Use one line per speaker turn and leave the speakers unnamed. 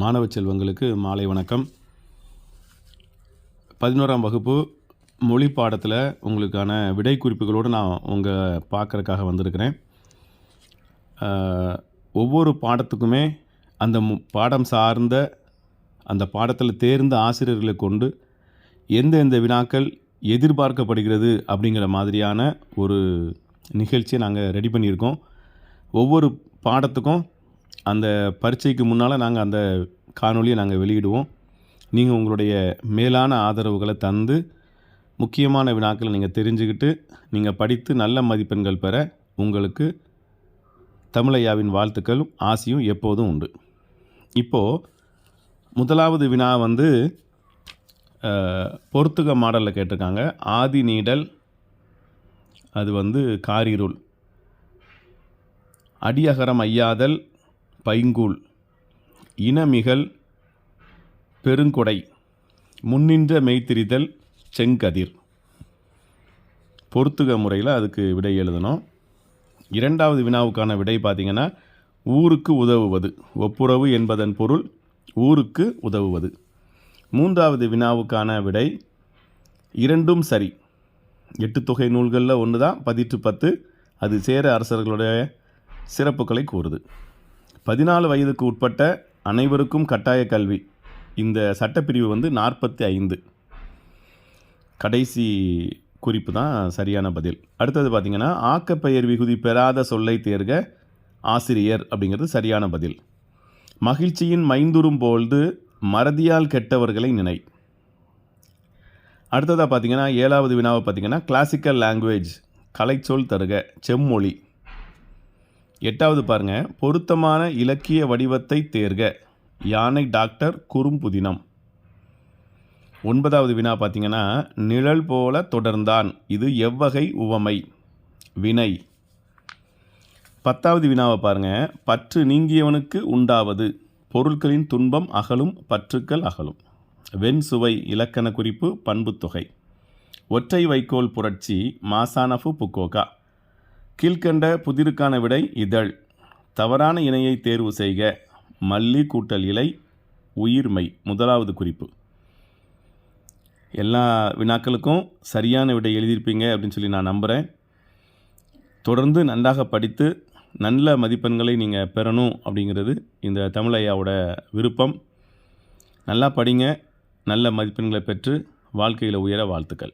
மாணவ செல்வங்களுக்கு மாலை வணக்கம். பதினோராம் வகுப்பு மொழி பாடத்தில் உங்களுக்கான விடை குறிப்புகளோடு நான் உங்கள் பார்க்குறக்காக வந்திருக்கிறேன். ஒவ்வொரு பாடத்துக்குமே அந்த பாடம் சார்ந்த அந்த பாடத்தில் தேர்ந்த ஆசிரியர்களை கொண்டு எந்த எந்த வினாக்கள் எதிர்பார்க்கப்படுகிறது அப்படிங்கிற மாதிரியான ஒரு நிகழ்ச்சியை நாங்கள் ரெடி பண்ணியிருக்கோம். ஒவ்வொரு பாடத்துக்கும் அந்த பரீட்சைக்கு முன்னால் நாங்கள் அந்த காணொளியை நாங்கள் வெளியிடுவோம். நீங்கள் உங்களுடைய மேலான ஆதரவுகளை தந்து முக்கியமான வினாக்களை நீங்கள் தெரிஞ்சுக்கிட்டு நீங்கள் படித்து நல்ல மதிப்பெண்கள் பெற உங்களுக்கு தமிழையாவின் வாழ்த்துக்களும் ஆசையும் எப்போதும் உண்டு. இப்போது முதலாவது வினா வந்து பொறுத்துக மாடலில் கேட்டிருக்காங்க. ஆதி நீடல் அது வந்து காரிருள். அடியகரம் ஐயாதல் பைங்கூல் இனமிகல் பெருங்கொடை முன்னின்ற மெய்த்திரிதல் செங்கதிர். பொறுத்துக முறையில் அதுக்கு விடை எழுதணும். இரண்டாவது வினாவுக்கான விடை பார்த்திங்கன்னா ஊருக்கு உதவுவது ஒப்புரவு என்பதன் பொருள் ஊருக்கு உதவுவது. மூன்றாவது வினாவுக்கான விடை இரண்டும் சரி. எட்டு தொகை நூல்களில் ஒன்று தான் பதிற்று பத்து அது சேர அரசர்களுடைய சிறப்புகளை கூறுது. பதினாலு வயதுக்கு உட்பட்ட அனைவருக்கும் கட்டாய கல்வி. இந்த சட்டப்பிரிவு வந்து நாற்பத்தி ஐந்து கடைசி குறிப்பு தான் சரியான பதில். அடுத்தது பார்த்திங்கன்னா ஆக்கப்பெயர் விகுதி பெறாத சொல்லை தேர்க ஆசிரியர் அப்படிங்கிறது சரியான பதில். மகிழ்ச்சியின் மைந்துரும் பொழுது மறதியால் கெட்டவர்களை நினை. அடுத்ததாக பார்த்தீங்கன்னா ஏழாவது வினாவை பார்த்தீங்கன்னா கிளாசிக்கல் லாங்குவேஜ் கலைச்சொல் தருக செம்மொழி. எட்டாவது பாருங்க. பொருத்தமான இலக்கிய வடிவத்தை தேர்க. யானை டாக்டர் குறும்புதினம். ஒன்பதாவது வினா பார்த்தீங்கன்னா நிழல் போல தொடர்ந்தான். இது எவ்வகை உவமை. வினை. பத்தாவது வினாவை பாருங்க. பற்று நீங்கியவனுக்கு உண்டாவது. பொருட்களின் துன்பம் அகலும் பற்றுக்கள் அகலும். வெண் சுவை இலக்கண குறிப்பு பண்புத்தொகை ஒற்றை வைக்கோல் புரட்சி மாசானஃபு புக்கோகா. கீழ்க்கண்ட புதிருக்கான விடை இதழ். தவறான இணையை தேர்வு செய்க. மல்லி கூட்டல் இலை உயிர்மை முதலாவது குறிப்பு. எல்லா வினாக்களுக்கும் சரியான விடை எழுதியிருப்பீங்க அப்படின்னு சொல்லி நான் நம்புகிறேன் தொடர்ந்து நன்றாக படித்து நல்ல மதிப்பெண்களை நீங்கள் பெறணும் அப்படிங்கிறது இந்த தமிழையாவோட விருப்பம். நல்லா படிங்க நல்ல மதிப்பெண்களை பெற்று வாழ்க்கையில் உயர வாழ்த்துக்கள்.